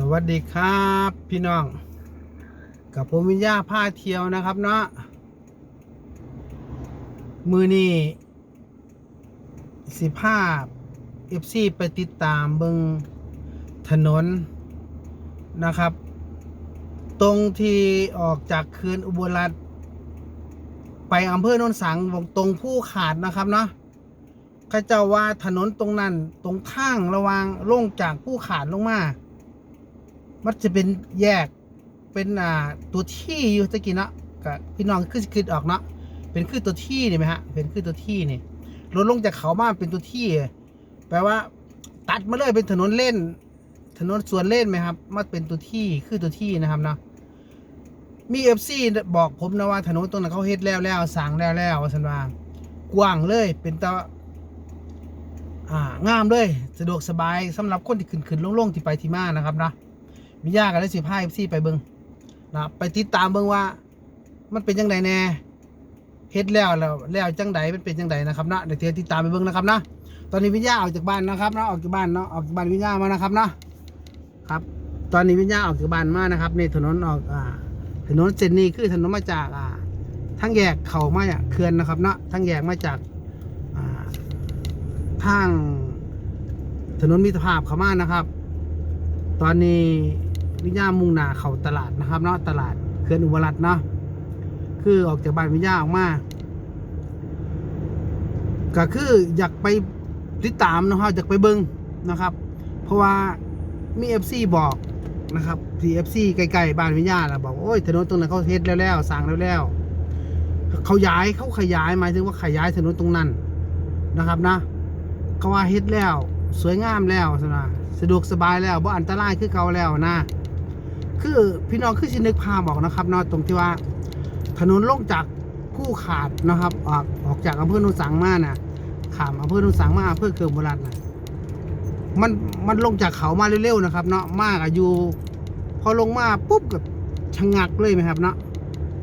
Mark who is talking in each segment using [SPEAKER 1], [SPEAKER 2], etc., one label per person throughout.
[SPEAKER 1] สวัสดีครับพี่น้อง กับผมวิญญาผ้าเที่ยวนะครับเนาะมือนี้สิภาพเอฟซีไปติดตามเบิงถนนนะครับ ตรงที่ออกจากเขื่อนอุบลรัฐไปอำเภอโนนสังตรงผู้ขาดนะครับเนาะข้าเจ้าว่าถนนตรงนั้นตรงข้างระวางลงจากผู้ขาดลงมา มันจะเป็นแยกเป็นอ่าตัวที่อยู่ตะกี้เนาะกับพี่น้องคือคือออกเนาะเป็นคือตัวที่นี่ไหมฮะเป็นคือตัวที่นี่ลดลงจากเขามาเป็นตัวที่ แปลว่า ตัดมาเลยเป็นถนนเล่น ถนนสวนเล่นไหมครับมาเป็นตัวที่คือตัวที่นะครับเนาะมีเอฟซีบอกผมนะว่าถนนตรงนั้นเขาเฮ็ดแล้วแล้วสร้างแล้วแล้วว่าสันว่ากว้างเลยเป็นตะอ่างามเลย สะดวกสบายสำหรับคนที่ขึ้นขึ้นลงลงที่ไปที่มานะครับนะ วิญญากันได้สิบห้าซี่ไปเบิงนะไปติดตามเบิงว่า มันเป็นยังไงแน่เฮ็ดแล้วแล้วแล้วจังใดมันเป็นจังใดนะครับนะเดี๋ยวเดี๋ยติดตามไปเบิงนะครับนะตอนนี้วิญญาออกจากบ้านนะครับนะออกจากบ้านเนาะออกจากบ้านวิญญามานะครับนะครับ ตอนนี้วิญญาออกจากบ้านมานะครับในถนนออกอ่าถนนเส้นนี้คือถนนมาจากอ่าทั้งแยกเขามาจากเขื่อนนะครับเนาะทั้งแยกมาจากอ่าทางถนนมิตรภาพเขามานะครับ ตอนนี้ วิญญามุ่งหน้าเข้าตลาดนะครับเนาะตลาดเขื่อนอุบลรัตน์เนาะคือออกจากบ้านวิญญาออกมาก็คืออยากไปติดตามนะครับอยากไปเบิ้งนะครับ เพราะว่ามีเอฟซีบอกนะครับที่เอฟซีใกล้ๆบ้านวิญญาน่ะบอกโอ้ยถนนตรงนั้นเขาเฮ็ดแล้วแล้วสร้างแล้วแล้วเขาย้ายเขาขยายหมายถึงว่าขยายถนนตรงนั้นนะครับนะเขาว่าเฮ็ดแล้ว สวยงามแล้วสนะสะดวกสบายแล้วบ่อันตรายคือเก่าแล้วนะ คือพี่น้องคือสินึกภาพบอกนะครับเนาะตรงที่ว่า ถนนลงจากผู้ขาดนะครับ ออกออกจากอำเภอโนนสังมาน่ะขามอำเภอโนนสังมาอำเภอเกืองโบราณน่ะมันมันลงจากเขามาเร็วๆนะครับ เนาะมากอายุพอลงมาปุ๊บกับชะงักเลยไหมครับเนาะ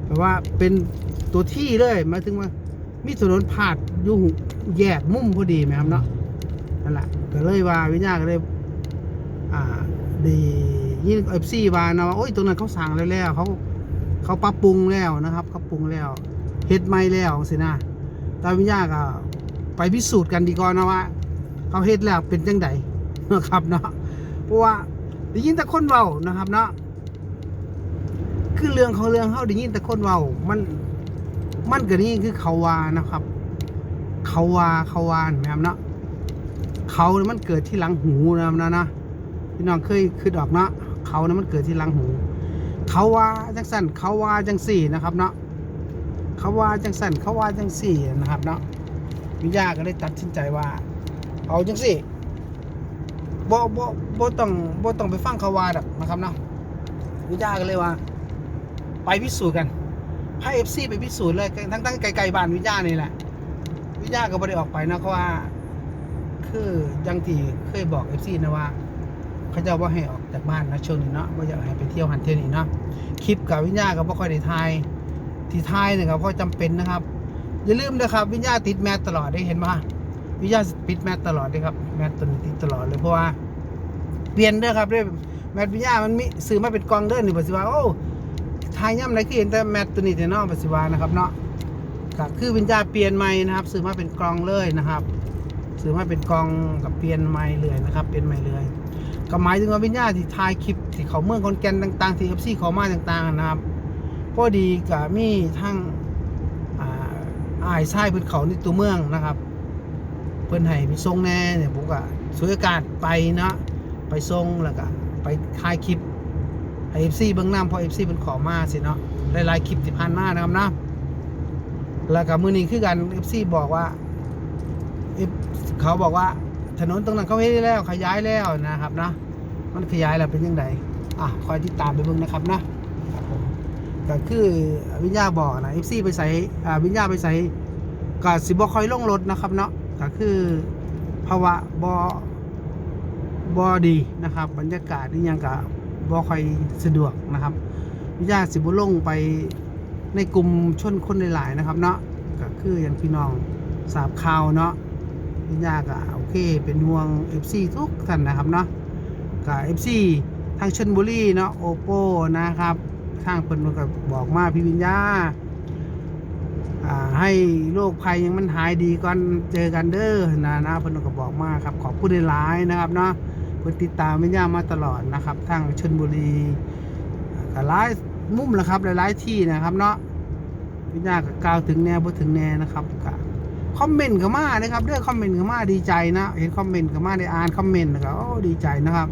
[SPEAKER 1] แปลว่าเป็นตัวที่เลยหมายถึงว่า มีถนนผ่านอยู่แยกมุมพอดีไหมครับเนาะนั่นแหละก็เลยว่าวิญญาณก็เลย อ่าดี นี่เอฟซีวานะว่าโอ้ยตรงนั้นเขาสั่งแล้วแล้วเขาเขาปรับปรุงแล้วนะครับเขาปรุงแล้วเฮ็ดใหม่แล้วสินะต่วิญญาก็ไปพิสูจน์กันดีกว่านนะว่าเขาเฮ็ดแล้วเป็นจังไดนะครับเนาะเพราะว่าได้ยินแต่คนเว้านะครับเนาะคือเรื่องของเรื่องเขาได้ยินแต่คนเว้ามันมันก็นี่คือเขาว่านะครับ เขาว่าเขาว่านไหมครับเนาะเขามันเกิดที่หลังหูนะนะนะพี่น้องเคยคือดอกเนาะ เขานี่ยมันเกิดที่ลังหู เขาว่าจังสันเขาว่าจังสี่นะครับเนาะเขาว่าจังสันเขาว่าจังสี่นะครับเนาะวิญญาก็เลยตัดสินใจว่า เอาจังสี่บ่บ่บ่ต้องบ่ต้องไปฟังเขาว่าดอกนะครับเนาะวิญญาก็เลยว่า ไปพิสูจน์กันให้เอฟซีไปพิสูจน์เลยทั้งทั้งไกลๆบ้านวิญญานี่แหละ วิญญาก็ไม่ได้ออกไปนะเพราะว่า คือยังที่เคยบอกเอฟซีนะว่า เขาเจะว่าให้ออกจากบ้านนะช่วงนี้เนาะว่าอยากให้ไปเที่ยวหันเที่ยวนี่เนาะคลิปกับวิญญาก็บ่ค่อยได้ถ่ายที่ถ่ายเนี่ยครับเพราะจำเป็นนะครับ อย่าลืมนะครับ วิญญาติดแมสตลอดได้เห็นปะวิญญาปิดแมสตลอดเลยครับแมสตัวนี้ติดตลอดเลยเพราะว่าเปลี่ยนเด้อครับเด้อแมสวิญญามันมีซื้อมาเป็นกองเด้อนี่ปัสสิว่าโอ้ถ่ายย่ำไรคือเห็นแต่แมสตัวนี้แต่เนาะปัสสิว่านะครับเนาะก็คือวิญญาเปลี่ยนใหม่นะครับซื้อมาเป็นกองเลยนะครับซื้อมาเป็นกองกับเปลี่ยนใหม่เลยนะครับ เปลี่ยนใหม่เลย ก็หมายถึงว่าวิญญาณที่ถ่ายคลิปที่เขาเมืองคอนแกนต่าง ๆ ที่เอฟซีเขามาต่าง ๆ นะครับพอดีกับมีทั้งอ่าอายไส้พื้นเขาในตัวเมืองนะครับ เพื่อนให้ไปส่งแน่เนี่ยผมก็สวยอากาศไปเนาะไปส่งแล้วก็ไปถ่ายคลิปให้เอฟซีเบื้องน้ำเพอเอฟซีเป็นขอมาสิเนาะหลายๆคลิปที่ผ่านมานะครับนะแล้วก็มือนี้คือกันเอฟซีบอกว่าเขาบอกว่าถนนตรงนั้นเขาให้แล้วขยายแล้วนะครับนะ มันขยายแล้วเป็นยังไงอะคอยติดตามไปเบิ่งนะครับนะก็คือวิญญาบอกนะเอฟซีไปใส่อ่าวิญญาไปใส่ก็สิบ่คอยลงรถนะครับเนาะก็คือภาวะบอบอดีนะครับ บรรยากาศนี่ยังกับบอคอยสะดวกนะครับ วิญญาสิบ่ลงไปในกลุ่มชนคนหลายๆนะครับเนาะก็คืออย่างพี่น้องทราบข่าวเนาะพี่ยาก็โอเคเป็นห่วง FC ทุกท่านนะครับเนาะ กับ FC ถ้าางชนบุรีเนาะโอโปนะครับทางเพิ่นก็บอกมาพี่วิญญาอ่าให้โรคภัยยังมันหายดีก่อนเจอกันเด้อนะนะเพิ่นก็บอกมาครับขอบคุณหลายนะครับเนาะเพิ่นติดตามวิญญามาตลอดนะครับทางชนบุรีก็หลายมุมแหละครับหลายๆที่นะครับเนาะวิญญาก็กล่าวถึงแนวบ่ถึงแนวนะครับก็ คอมเมนต์ก็มานะครับเด้อคอมเมนต์ก็มาดีใจนะ เห็นคอมเมนต์ก็มาได้อ่านคอมเมนต์นะครับโอ้ดีใจนะครับ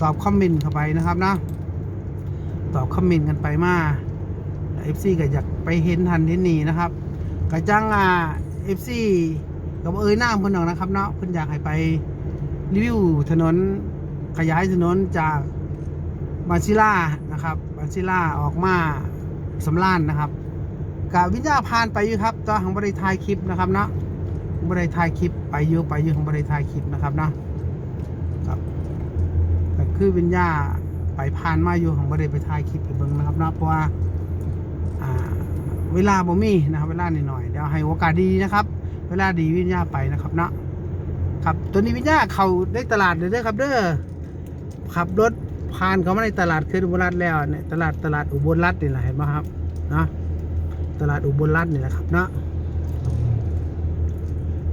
[SPEAKER 1] ตอบคอมเมนต์เข้าไปนะครับนะตอบคอมเมนต์กันไปมาเอฟซีก็อยากไปเห็นทันเห็นนี่นะครับกระจังอ่าเอฟซีกับเอ้ยหน้าเพิ่นหนองนะครับเนาะเพิ่นอยากให้ไปรีวิวถนนขยายถนนจากบาซิล่านะครับบาซิล่าออกมาสำล้านนะครับ กับวิญญาผ่านไปอยู่ครับตอนของบริทายคลิปนะครับเนาะบริทายคลิปไปอยู่ไปอยู่ของบริทายคลิปนะครับเนาะครับก็คือวิญญาไปผ่านมาอยู่ของประเดไปถ่ายคลิปไปเบิ่งนะครับเนาะเพราะว่าอ่าเวลาบ่มีนะครับเวลาหน่อยๆเดี๋ยวให้โอกาสดีนะครับ เวลาดีวิญญาไปนะครับเนาะครับตัวนี้วิญญาเขาได้ตลาดเลยเด้อครับเด้อขับรถผ่านเขามาในตลาดคืออุบลรัฐแล้วเนี่ยตลาดตลาดอุบลรัฐนี่แหละเห็นไหมครับเนาะ ตลาดอุบลรัฐนี่แหละครับเนาะ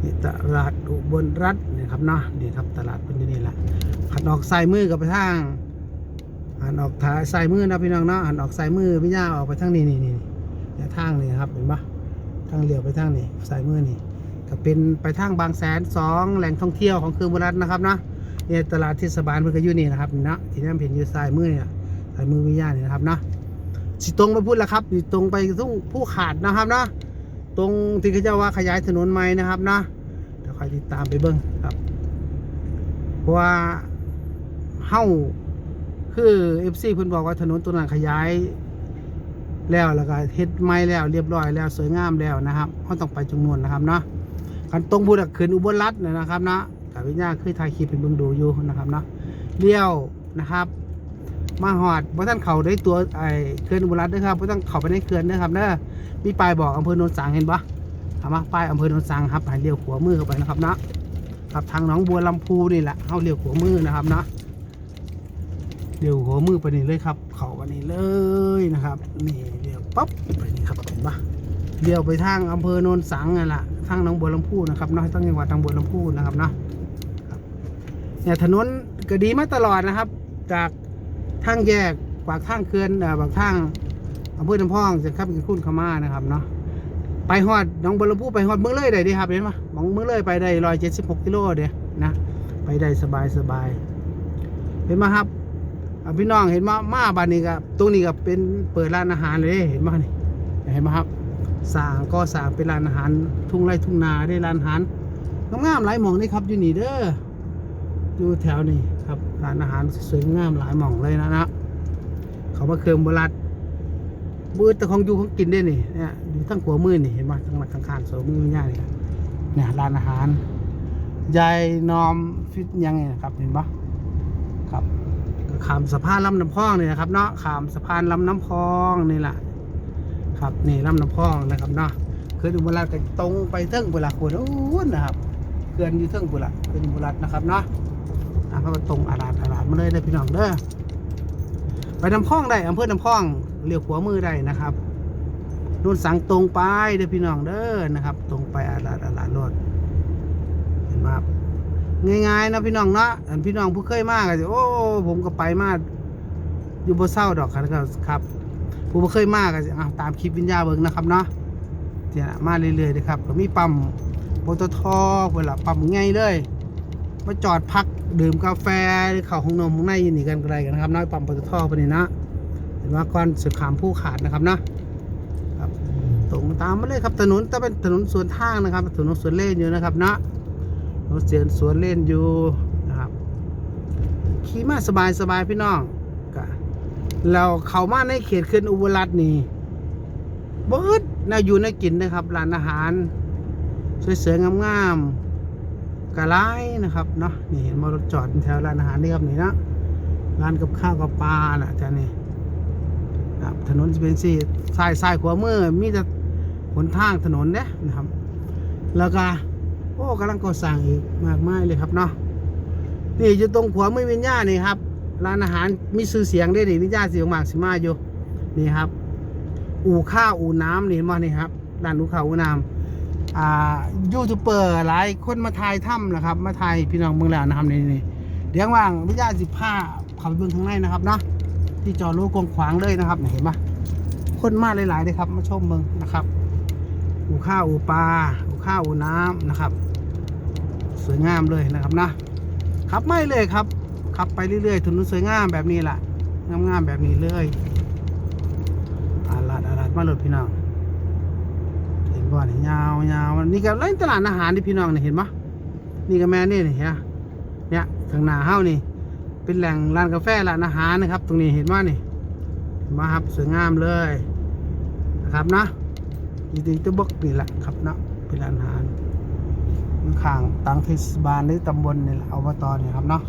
[SPEAKER 1] นี่ตลาดอุบลรัฐนี่ครับเนาะนี่ครับตลาดเป็นที่นี่แหละหันออกซ้ายมือกับไปทางหันออกทางซ้ายมือนะพี่น้องเนาะหันออกซ้ายมือพี่ย่าออกไปทางนี้นี่นี่เนี่ยทางนี่ครับเห็นปะทางเลี้ยวไปทางนี้ซ้ายมือนี่ก็เป็นไปทางบางแสนสองแหล่งท่องเที่ยวของคือบุรัตนะครับเนาะเนี่ยตลาดเทศบาลเพื่อก็อยู่นี่นะครับนี่เนาะที่นั่นเห็นอยู่ซ้ายมือเนี่ยซ้ายมือพี่ย่านี่นะครับเนาะ สิตรงไปพูดแล้วครับอยู่ตรงไปทุ่งผู้ขาดนะครับนะตรงที่เขาเจะว่าขยายถนนใหม่นะครับนะเดี๋ยวคอยติดตามไปเบิ้งครับเพราะว่าเฮ้าคือเอฟซีเพิ่นบอกว่าถนนตัวนั้นขยาย แล้วแล้วก็เฮ็ดใหม่แล้วเรียบร้อยแล้วสวยงามแล้วนะครับเขาต้องไปจำนวนนะครับเนาะคันตรงพูดขึ้นอุบลรัฐเนยนะครับนะกับวิญญาคือถ่ายคลิปเป็นเบิ่งดูอยู่นะครับเนาะเลี้ยวนะครับ มาหอดบ่ท่านเขาได้ตัวไอ้เขื่อนอุบลรัฐเด้อครับบ่ต้องเขาไปในเขื่อนเด้อครับเด้อมีป้ายบอกอำเภอโนนสังเห็นปะถามว่าป้ายอำเภอโนนสังครับให้เลี้ยวขวามือเข้าไปนะครับเนาะครับทางหน้องบัวลำพูนี่แหละเข้าเลี้ยวหัวมือนะครับเนาะเลี้ยวหัวมือไปนี่เลยครับ เขาไปนี่เลยนะครับ นี่เลี้ยวปั๊บไปนี่ครับเห็นปะเลี้ยวไปทางอำเภอโนนสังนั่นแหละทางหน้องบัวลำพูนะครับเนาะตั้งจังหวัดทางบัวลำพูนะครับเนาะเนี่ยถนนก็ดีมาตลอดนะครับ จาก ทางแยกปากทางเขื่อนปากทางอำเภอลำพองจะขับไปคุ้นข้ามานะครับเนาะไปฮอดน้องบัวลพูไปฮอดเมืองเลยได้ดีครับเห็นปะมองเมืองเลยไปได้ร้อยเจ็ดสิบหกกิโลเดียนะ ไปได้สบายสบายเห็นไหมครับอะพี่น้องเห็นมามาบ้านนี้กับตรงนี้กับเป็นเปิดร้านอาหารเลยเห็นไหมนี่เห็นไหมครับสร้างก็สร้างเป็นร้านอาหาร ทุ่งไร่ทุ่งนาได้ร้านอาหารงามๆหลายหมองนี่ครับอยู่นี่เด้ออยู่แถวนี้ ครับร้านอาหารสวยงามหลายหม่องเลยนะนะเขามาเครื่องบราณบืดแต่ของอยู่ของกินได้นี่เนี่ยอยู่ทั้งหัวมือนี่เห็นไหมทั้งหลังข้างๆสองมือง่ายนี่เนี่ยร้านอาหารยายนอมฟิตยังไงนะครับเห็นปะครับก็ขามสะพานลำน้ำพองนี่นะครับเนาะขามสะพานลำน้ำพองนี่แหละครับนี่ลำน้ำพองนะครับเนาะเคืออุบลรัฐก็ตรงไปเทิงบุรีโคนอู้นนะครับเกินอยู่เทิงบุรีเกินอุบรัฐนะครับเนาะ อะเขาก็ตรงอาลาดอาลาดมาเลยได้อพี่น้องเด้อไปน้ำพ้องได้อำเภอน้ำพองเลี้ยวขวามือได้นะครับโดนสั่งตรงไปเด้อพี่น้องเด้อนะครับ ตรงไปอาลาดอาลาดรถเห็นไหมง่ายๆนะพี่น้องเนาะอันพี่น้องผู้เคยมากก็จะโอ้ผมก็ไปมาอยู่บ่เศร้าดอกครับครับผู้เคยมากก็จะอะตามคลิปวิญญาเบิ่งนะครับเนาะเนี่ยมาเรื่อยๆเลยครับก็มีปั๊มปตทเวลาปั๊มง่ายเลยมาจอดพัก ดื่มกาแฟหรือเข้าห้องนมห้องในอยินดีกันก็ได้กันนะครับน้อยปั๊มปตทไปนี่นะเห็นว่าก่อนสุดขามผู้ขาดนะครับนะครับตรงตามมาเลยครับถนนจะเป็นถนนสวนทางนะครับถนนสวนเล่นอยู่นะครับนะถนนเสียนสวนเล่นอยู่นะครับขี่มาสบายสบายๆพี่น้องก็เราเข้ามาในเขตขึ้นอุบลรัฐนี่บ่อึดน่าอยู่น่ากินนะครับร้านอาหารสวยๆงามๆ กระไลนะครับเนาะนี่เห็นมารถจอดแถวร้านอาหารนี่ครับนี่นะร้านกับข้าวกับปลาน่ะจ้ะนี่ครับถนนจะเป็นสี่สายสายขวามือมีแต่หนทางถนนเนี่ยนะครับ แล้วก็โอ้กำลังก่อสร้างอีกมากมายเลยครับเนาะนี่อยู่ตรงขวามือวิญญาณนี่ครับร้านอาหารมีชื่อเสียงได้ดิวิญญาณสีมากสิมาอยู่นี่ครับ อู่ข้าวอู่น้ำนี่เห็นบ่นี่ครับร้านอู่ข้าวอู่น้ำ อ่ายูทูบเบอร์หลายคนมาถ่ายถ้ำนะครับ มาถ่ายพี่น้องเมืองแล้วนะครับนี่นี่เดี๋ยวว่างวิญญาณสิบผ้าเขาไปเบิ่งข้างในนะครับเนาะที่จอดรถกวงขวางเลยนะครับเห็นปะคนมาหลายๆเลยครับ มาชมเมืองนะครับอู่ข้าวอู่ปลาอู่ข้าวอู่น้ำนะครับ สวยงามเลยนะครับนะขับไม่เลยครับขับไปเรื่อยๆถนนสวยงามแบบนี้แหละงามๆแบบนี้เลยอาลาดอาลาดมาเลยพี่น้อง บ่นี่ยาวยาวนี่ก็เล่นตลาดอาหารที่พี่น้องเนี่ยเห็นปะนี่ก็แม่นี่นี่เห็นปะเนี่ยข้างหน้าเฮ้านี่ เป็นแหล่งร้านกาแฟร้านอาหารนะครับ ตรงนี้เห็นว่านี่เห็นไหมครับสวยงามเลยนะครับนะจริงๆตัวบกนี่แหละครับเนาะเป็นร้านอาหารข้างตังเทศบาลหรือตำบลนี่แหละอบตนี่ครับเนาะ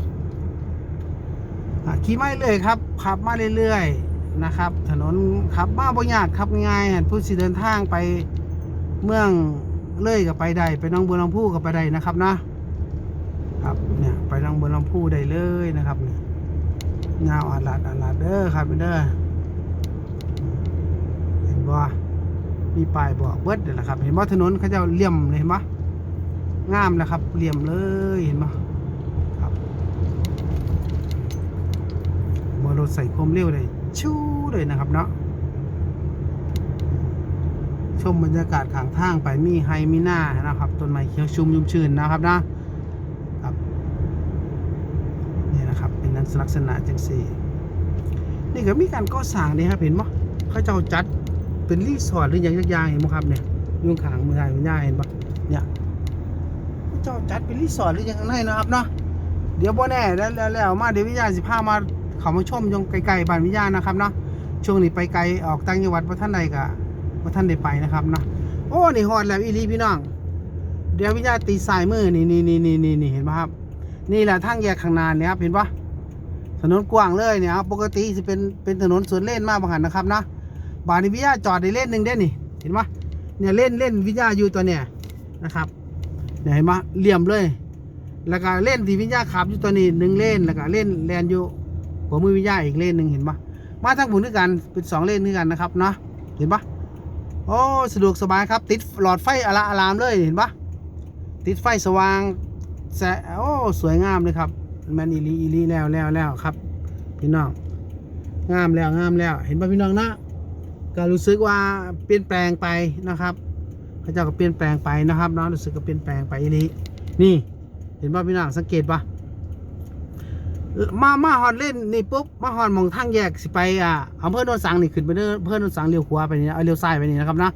[SPEAKER 1] ขี่ไม่เลยครับขับมาเรื่อยๆนะครับ ถนนขับมาบ่ยากขับง่ายผู้สิเดินทางไป เมืองเลยกับไปได้ไปน้องบัวลำพูกับไปได้นะครับนะครับเนี่ยไปทางบนลำพูได้เลยนะครับเนี่เงาวอาลาดอาลาดเด้อครับเด้อเห็นบ่มีป้ายบอกเบิดเดี๋ยวละครับ เห็นบ่ถนนเขาจะเลี่ยมเลยเห็นบ่งามนะครับเลี่ยมเลยเห็นบ่ครับบ่รถใส่ความเร็วเลยชู้เลยนะครับเนาะ ชมบรรยากาศข้างทางไปมีไฮมีหน้านะครับต้นไม้เขียวชุ่มยุ่มชื่นนะครับนะครับนี่นะครับเป็นลักษณะจังสี่นี่ก็มีการก่อสร้างนี่ครับเห็นมั้เขาเจ้าจัดเป็นรีสอร์ทหรืออย่างอย่างเห็นมั้ครับเนี่ยยุ่งขางมือไทยมือหน้าเห็นปะเนี่ยเขาเจ้าจัดเป็นรีสอร์ทหรืออย่างไรนะครับเนาะเดี๋ยวบ่แน่แล้วแล้วแล้วมาเดี๋ยววิญญาณสิพามาเขามาชมยงไกลๆบ้านวิญญาณนะครับเนาะช่วงนี้ไปไกลออกต่างจังหวัดว่าท่านใดกะ ว่าท่านได้ไปนะครับนะโอ้นี่ฮอดแล้วอีหลีพี่น้อง เดี๋ยววิญญาตีสายมือนี่นี่นี่นี่นี่นี่เห็นไหมครับ นี่แหละทางแยกข้างน้าเนี่ยครับเห็นปะถนนกว้างเลยเนี่ยครับปกติจะเป็นเป็นถนนสวนเล่นมากบางหันนะครับนะบานวิญญาจอดในเล่นหนึ่งได้นี่ เห็นปะเนี่ยเล่นเล่นวิญญาอยู่ตัวเนี่ยนะครับเนี่ยเห็นปะเหลี่ยมเลย แล้วก็เล่นที่วิญญาขับอยู่ตัวนี้หนึ่งเล่นแล้วก็เล่นแลนอยู่หัวมือวิญญาอีกเล่นหนึ่งเห็นปะมาทางบุญด้วยกันเป็นสองเล่นด้วยกันนะครับเนาะเห็นปะ โอ้สะดวกสบายครับ ติดหลอดไฟอลาอารามเลยเห็นปะติดไฟสว่างแสโอ้สวยงามเลยครับแมนอีลีอีลีแล้วแล้วแล้วครับ พี่น้องงามแล้วงามแล้ว เห็นป่ะพี่น้องนะก็รู้สึกว่าเปลี่ยนแปลงไปนะครับพระเจ้าก็เปลี่ยนแปลงไปนะครับเนาะรู้สึกก็เปลี่ยนแปลงไปอีลีนี่ เห็นป่ะพี่น้องสังเกตป่ะ มามาฮอนเล่นนี่ปุ๊บมาฮอนมองทางแยกสิไปอ่าอำเภอโนนสังนี่ขึ้นไปเด้ออำเภอโนนสังเลี้ยวขวาไปนี่เอาเลี้ยวซ้ายไปนี่นะครับนะ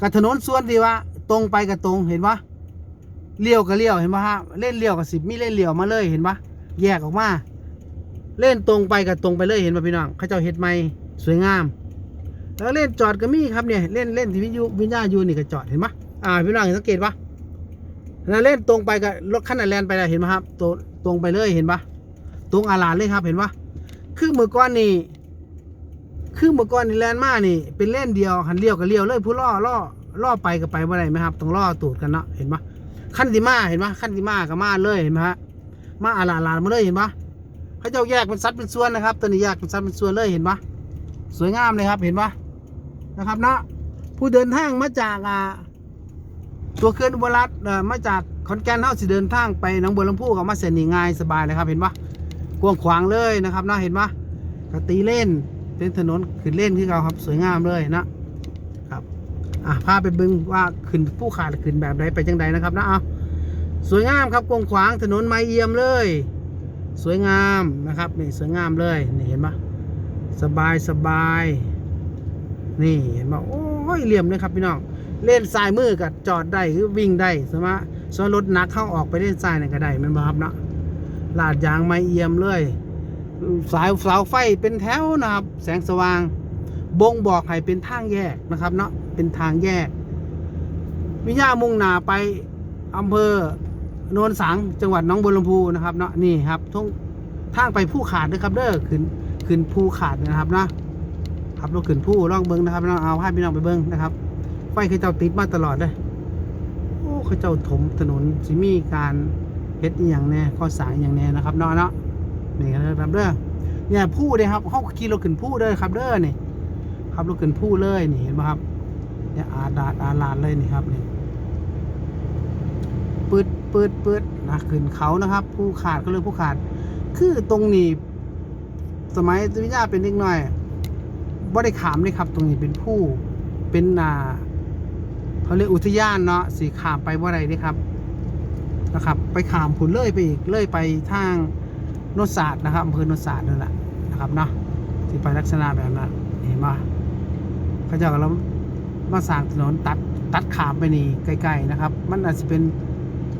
[SPEAKER 1] กับถนนส่วนที่ว่าตรงไปกับตรงเห็นปะเลี้ยวก็เลี้ยวเห็นปะฮะเล่นเลี้ยวกับสิบมีเล่นเลี้ยวมาเลยเห็นปะแยกออกมา เล่นตรงไปกับตรงไปเลยเห็นปะพี่น้องเขาเจ้าเฮ็ดไม่สวยงาม แล้วเล่นจอดก็มีครับเนี่ยเล่นเล่นที่วิญญาวิญญาณยูนี่ก็จอดเห็นปะอ่าพี่น้องสังเกตปะแล้วเล่นตรงไปกับรถคันนั้นแลนไปแล้วเห็นปะครับตรงตรงไปเลยเห็นปะ ตรงอาลานเลยครับเห็นปะคือมือก้อนนี่คือมือก้อนนี่แลนมานี่ เป็นเล่นเดียวหันเลี้ยวกับเลี้ยวเลยผู้ล่อล่อล่อไปกับไปบ่ได้ไหมครับต้องล่อตูดกันเนาะเห็นปะขั้นที่มาเห็นปะขั้นที่มากับมาเลยเห็นไหมฮะมาอาลาลามาเลยเห็นปะเขาเจ้าแยกเป็นสัดเป็นส่วนนะครับตัวนี้แยกเป็นสัดเป็นส่วนเลยเห็นปะสวยงามเลยครับเห็นปะนะครับเนาะผู้เดินทางมาจากอ่าตัวเคลื่อนอุบลรัฐเอ่อมาจากขอนแก่นเท่าสิเดินทางไปหนองบัวลำพูกับมาเสนีง่ายสบายเลยครับเห็นปะ กว้างขวางเลยนะครับเนาะเห็นปะกตีเล่นเป็นถนนขึ้นเล่นที่เราครับสวยงามเลยนะอะพาไปบึงว่าขึ้นผู้ขาดขึ้นแบบใดไปจังใดนะครับนะเอาสวยงามครับกว้างขวางถนนไม้เอี่ยมเลย สวยงามนะครับนี่สวยงามเลยนี่เห็นปะสบายสบายนี่เห็นปะโอ้ยเหลี่ยมเลยครับพี่น้องเล่นซ้ายมือกับจอดได้คือวิ่งได้สมะส่วนรถนักเข้าออกไปเล่นซ้ายนี่นก็ได้มันบ่ครับเนาะ ลาดยางไม้เอี่ยมเลย สายเสาไฟเป็นแถวนะครับ แสงสว่าง บ่งบอกให้เป็นทางแยกนะครับเนาะเป็นทางแยก วิญญามุ่งหนาไปอำเภอโนนสังจังหวัดน้องบัวลำพูนะครับเนาะนี่ครับทงทางไปผู้ขาดนะครับเด้อขึ้นขึ้นภูขาดนะครับนะครับเราขึ้นผู้ร่องเบิ้งนะครับเนาเอาให้พี่น้องไปเบิ้งนะครับ ไฟเขาเจ้าติดมาตลอดเลยโอ้เขาเจ้าถมถนนสิมีการ เฮ็ดอหย่างแน่ข้อสายอย่างแน่นะครับเนาะเนาะนี่ครับเด้อเนี่ยผู้เด้ครับเขาขี่รถขึ้นผู้เด้อครับเด้อนี่ขับรถขึ้นผู้เลยนี่เห็นไหมครับเนี่ยอาดาดอาลาดเลยนี่ครับนี่ปืดปืดปืดนะขึ้นเขานะครับ ผู้ขาดก็เลยผู้ขาด คือตรงนี้ สมัยวิญญาเป็นเด็กน้อยบ่ได้ขามเลยครับ ตรงนี้เป็นผู้เป็นนาเขาเรียกอุทยานเนาะสีขามไปบ่าได้เด้ครับ นะครับ ไปขามผุนเลื่อยไปอีกเลื่อยไปทางโนนศาสตร์นะครับอำเภอโนนศาสตร์นั่นแหละนะครับเนาะที่ไปลักษณะแบบนั้นเห็นปะเขาจะเรามาสร้างถนนตัดตัดขามไปนี่ไกลๆนะครับ มันอาจจะเป็น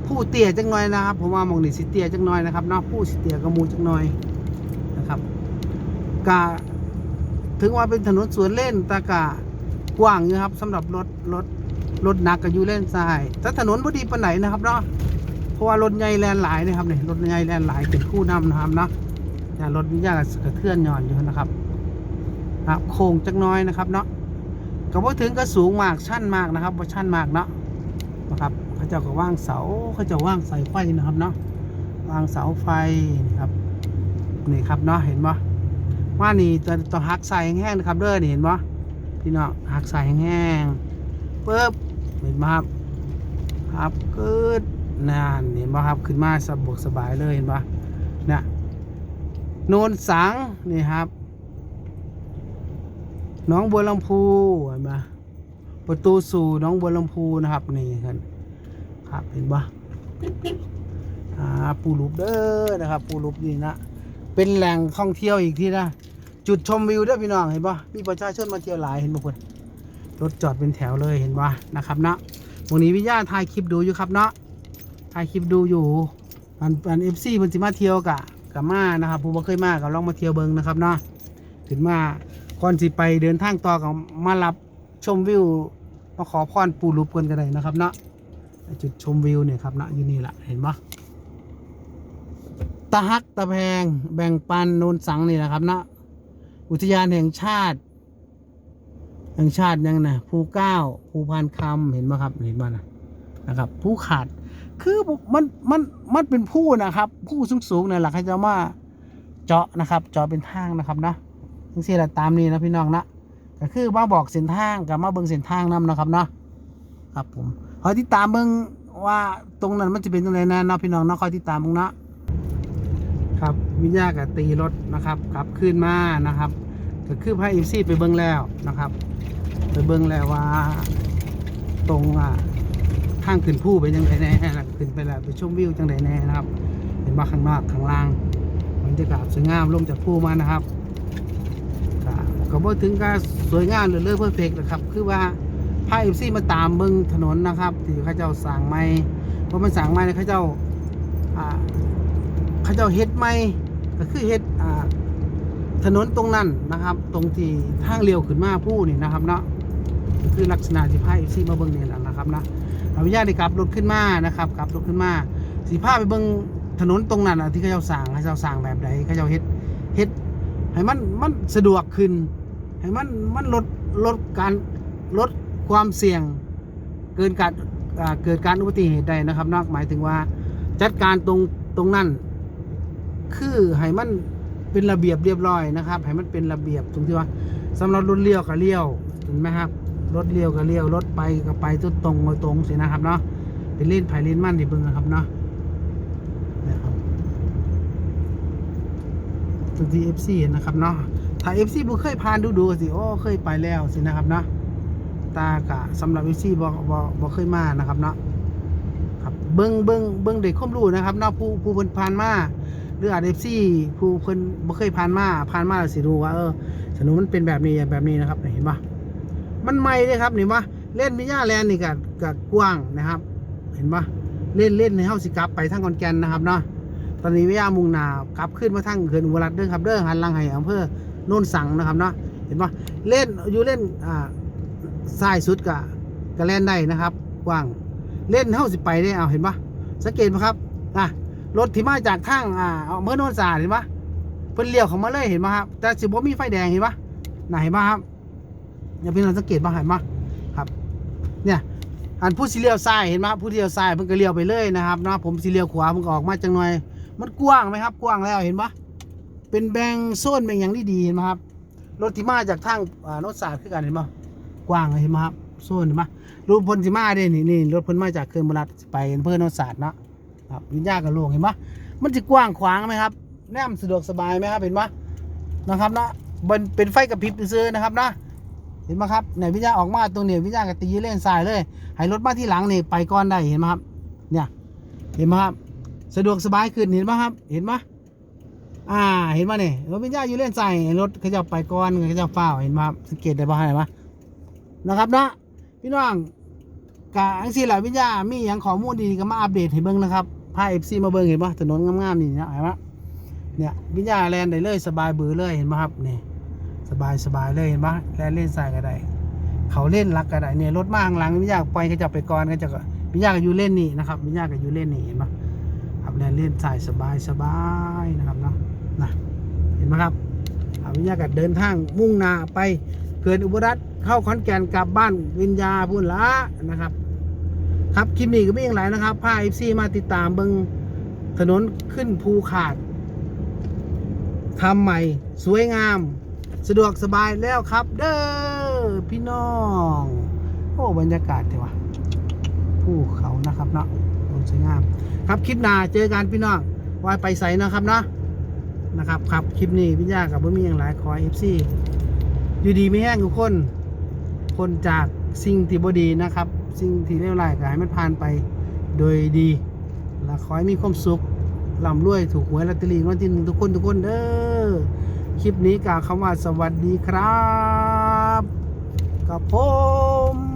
[SPEAKER 1] ผู้เตี้ยจังหน่อยนะครับผมว่ามองนี่สิเตี้ยจังหน่อยนะครับเนาะผู้สิเตี้ยกระมูจังหน่อยนะครับกาถึงว่าเป็นถนนสวนเล่นต่กะกว้างอยู่ครับสำหรับรถรถรถหนักก็อยู่เล่นซ้ายแต่ถนนพอดีปานไหนนะครับเนาะ เพราะว่ารถใหญ่แลนหลายนะครับเนี่ยรถใหญ่แลนหลายเป็นคู่นำนะครับเนาะเนี่ยรถวิญญาณกระเทือนย่อนอยู่นะครับครับโค้งจักน้อยนะครับเนาะก็บ่ถึงก็สูงมากชั้นมากนะครับว่าชั้นมากเนาะนะครับเขาเจ้าก็ว่างเสาเขาเจะว่างสายไฟนะครับเนาะวางเสาไฟนี่ครับนี่ครับเนาะเห็นปะว่านี่จะต้องหักใส่แห้งๆนะครับเด้อนี่เห็นปะพี่น้องหักใส่แห้งๆปึ๊บเห็นไหมครับครับเกิด นั่นเห็นปะครับขึ้นมาสะบวกสบายเลยเห็นปะเนี่ยโนนสังนี่ครับน้องบัวลำพูเห็นปะประตูสู่น้องบัวลำพูนะครับนี่ครับครับเห็นปะอ่าปูรูปเด้อนะครับ ปูรูปนี่นะเป็นแหล่งท่องเที่ยวอีกที่นะจุดชมวิวด้อพี่น้องเห็นปะมีประชาชนมาเที่ยวหลายเห็นปะคนรถจอดเป็นแถวเลยเห็นปะนะครับเนาะวันนี้วิญญาณถ่ายคลิปดูอยู่ครับเนาะ ถ่ายคลิปดูอยู่อันอันเอฟซีเพิ่นสิมาเที่ยวกะกับมานะครับผู้บ่เคยมาก็ลองมาเที่ยวเบิ่งนะครับเนาะถึงมาก่อนสิไปเดินทางต่อก็มารับชมวิวมาขอพรปู่รูปกันก็ได้นะครับเนาะจุดชมวิวเนี่ยครับเนาะอยู่นี่แหละเห็นปะตะฮักตะแพงแบ่งปันโนนสังนี่นะครับเนาะอุทยานแห่งชาติ แห่งชาติยังนะภูเก้าภูพานคำเห็นไหมครับเห็นไหมนะนะครับ ผู้ขาด คือมันมันมันเป็นผู้นะครับผู้สูงสูงๆเนี่ยหละเขาจะมาเจาะนะครับ เจาะเป็นทางนะครับนะทั้งสี่ละตามนี้นะพี่น้องนะก็คือมาบอกเส้นทางกับมาเบิ่งเส้นทางนํนะครับเนาะครับผมคอยติดตามเบิ่งว่าตรงนั้นมันจะเป็นตรงไหนแน่เนาะพี่น้องเนาะคอยติดตามเบิ่งนะครับวิญญากับตีรถนะครับขับขึ้นมานะครับก็คือพระอิซี่ไปเบิ่งแล้วนะครับ ไปเบิ่งแล้วว่า ตรงอ่า ข้างขึ้นผู้ไปยังไงแน่ล่ะขึ้นไปแล้วไปชมวิวจังไดแน่นะครับ เห็นว่าข้างนอกข้างล่างบรรยากาศสวยงามลงจากผู้มานะครับก็บ่ถึงกับสวยงามหรือเลิศเพอร์เฟกต์นะครับ คือว่าพาเอฟซีมาตามเบิ่งถนนนะครับที่เขาเจ้าสั่งใหม่เพราะมันสั่งใหม่เนี่ยเขาเจ้าอ่าเจ้าเฮ็ดใหม่ก็คือเฮ็ดถนนตรงนั้นนะครับ ตรงที่ทางเลี้ยวขึ้นมาผู้นี่นะครับเนาะคือลักษณะที่พาเอฟซีมาเบิ่งนี่แหละนะครับนะ อนุญาตให้กลับรถขึ้นมานะครับกลับรถขึ้นมาสีผ้าไปเบิ่งถนนตรงนั้นอะที่เขาเจ้าสร้างเขาเจ้าสร้างแบบใดเขาเจ้าเฮ็ดเฮ็ดให้มันมันสะดวกขึ้น ให้มันมันลดลดการลดความเสี่ยงเกินการเกิดการอุบัติเหตุใดนะครับนอกหมายถึงว่าจัดการตรงตรงนั้น คือให้มันเป็นระเบียบเรียบร้อยนะครับให้มันเป็นระเบียบตรงที่ว่าสำหรับรถเลี้ยวก็เลี้ยวเห็นไหมครับ รถเลี้ยวก็เลี้ยวรถไปก็ไปตุดตรงก็ตรงสินะครับเนาะเป็นเล่นไผ่เล่นมั่นที่เบิ่งนะครับเนาะนะครับตัวที่ FC นะครับเนาะถ้า FC บ่เคยผ่านดูดูสิโอ้เคยไปแล้วสินะครับเนาะตากะสำหรับ FC บ่บ่บ่เคยมานะครับเนาะครับเบิ่งเบิ่งเบิ่งได้ความรู้นะครับเนาะผู้ผู้เพิ่นผ่านมาหรืออาจ FC ผู้เพิ่นบ่เคยผ่านมาผ่านมาแล้วสิรู้ว่าเออถนนมันเป็นแบบนี้แบบนี้นะครับเห็นปะ มันใหม่เลยครับเห็นปะเล่นมิญาแลนด์นี่ก็ก็กว้างนะครับ เห็นปะเล่นเล่นในเฮาสิกลับไปทางขอนแก่นนะครับเนาะตอนนี้วิญามุ่งหน้ากลับขึ้นมาทางเขื่อนอุบลรัตน์เด้อครับเด้อหันลังให้อำเภอโน่นสังนะครับเนาะเห็นปะเล่นอยู่เล่นอ่าซ้ายสุดก็ก็เล่นได้นะครับกว้างเล่นเฮาสิไปได้เอาเห็นปะสังเกตไหมครับอะรถที่มาจากทางอ่าอำเภอโน่นสาเห็นปะเพิ่นเลี้ยวเข้ามาเลยเห็นปะครับแต่สิบ่มีไฟแดงเห็นปะไหนเห็นปะครับ อย่าพี่น้องสังเกตบ้าเห็นไหมครับ เนี่ยอันผู้สีเลี้ยวซ้ายเห็นไหมผู้ที่เลี้ยวซ้ายเพิ่นก็เลี้ยวไปเลยนะครับนะผมสีเลียวขวาเพิ่นก็ออกมาจังหน่อย มันกว้างไหมครับ กว้างแล้วเห็นปะเป็นแบ่งโซนแบงอย่างที่ดีเห็นไหมครับรถที่มาจากทางอ่าโนนศาสตร์คือกันเห็นไหมกว้างเห็นไหมครับโซนเห็นไหมรูปพลสิมาเด้นี่นี่รถพลมาจากเขื่อนบรัตไปอำเภอนนศาสตร์นะครับวิญญาณกับโลงเห็นไหมมันจะกว้างขวางไหมครับแนมสะดวกสบายไหมครับเห็นไหมนะครับนะบนเป็นไฟกระพริบซื้อนะครับนะ เห็นไหมครับเนี่ยวิญญาออกมาตรงเนี้วิญญาณก็ตีเล่นสายเลยให้รถมาที่หลังนี่ไปก่อนได้เห็นไหมครับ เนี่ยเห็นไหมครับ สะดวกสบายขึ้นเห็นไหมครับ เห็นไหมอ่าเห็นไหมเนี่ยรถวิญญาอยู่เล่นสายรถเขาจะไปก่อนเขาจะเฝ้าเห็นไหมครับสังเกตได้ป่ะเห็นไหมนะครับนะพี่น้องกะอังสิแหละวิญญามีอย่างข้อมูลดีก็มาอัปเดตให้เบิ่งนะครับพาเอฟซีมาเบิ่งเห็นป่ะถนนงามๆนี่นะเห็นไหมเนี่ยวิญญาแลนได้เลยสบายเบือเลยเห็นไหมครับเนี่ย สบายสบายเลยเห็นปะแล่นเล่นสายก็ได้ เขาเล่นรักก็ได้เนี่ยรถมาข้างหลังไม่ยากปล่อยก็จะไปก่อนก็จะไม่ยากก็อยู่เล่นนี่นะครับไม่ยากก็อยู่เล่นนี่เห็นปะครับแล่นเล่นสายสบายสบายนะครับเนาะนะเห็นไหมครับครับไม่ยากก็เดินทางมุ่งหน้าไปเกิดอุบัติเหตุเข้าขอนแก่นกลับบ้านวิญญาพุ่นละนะครับ ครับคลิปนี้ก็ไม่อย่างไรนะครับพาเอฟซีมาติดตามเบิงถนนขึ้นภูขาดทำใหม่ สวยงาม สะดวกสบายแล้วครับ เด้อพี่น้อง โอ้บรรยากาศเถอะวะภูเขานะครับเนาะโอ้สวยงาม ครับคลิปหน้าเจอกันพี่น้องวายไปใส่นะครับเนาะนะครับครับคลิปนี้พี่ยากับบ่มีอย่างหลายขอเอฟซีอยู่ดีไม่แห้งทุกคน คนจากสิ่งที่บดีนะครับ สิ่งที่เลวร้ายก็ให้มันผ่านไปโดยดี และขอให้มีความสุขร่ำรวยถูกหวยลอตเตอรี่รางวันที่หนึ่งทุกคนทุกคนเด้อ คลิปนี้กล่าวคำว่าสวัสดีครับ กับผม